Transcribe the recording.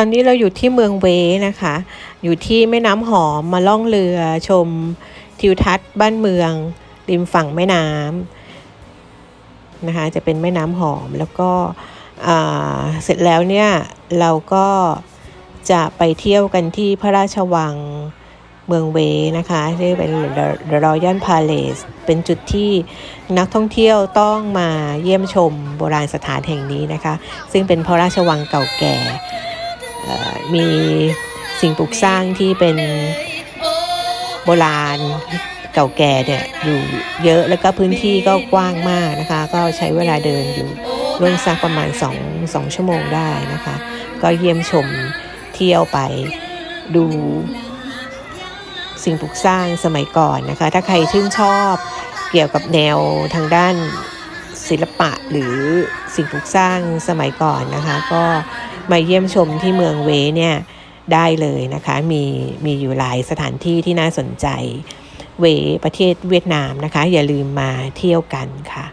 ตอนนี้เราอยู่ที่เมืองเวนะคะ อยู่ที่แม่น้ำหอมมาล่องเรือชมทิวทัศน์บ้านเมือง ริมฝั่งแม่น้ำนะคะ จะเป็นแม่น้ำหอมแล้วก็เสร็จแล้วเนี่ยเราก็จะไปเที่ยวกันที่พระราชวังเมืองเวนะคะที่เป็น The Royal Palace เป็นจุดที่นักท่องเที่ยวต้องมาเยี่ยมชมโบราณสถานแห่งนี้นะคะ ซึ่งเป็นพระราชวังเก่าแก่ มีสิ่งปลูกสร้างที่เป็นโบราณเก่าแก่เนี่ยอยู่เยอะแล้วก็พื้นที่ก็กว้างมากนะคะ ก็ใช้เวลาเดินอยู่ร่วมสักประมาณ2 2ชั่วโมงได้นะคะ ก็เยี่ยมชมเที่ยวไปดูสิ่งปลูกสร้างสมัยก่อนนะคะ ถ้าใครชื่นชอบเกี่ยวกับแนวทางด้านศิลปะหรือสิ่งปลูกสร้างสมัยก่อนนะคะ ก็ มาเยี่ยมชมที่เมืองเวเนี่ยได้เลยนะคะ มีมีอยู่หลายสถานที่ที่น่าสนใจ เวประเทศเวียดนามนะคะ อย่าลืมมาเที่ยวกันค่ะ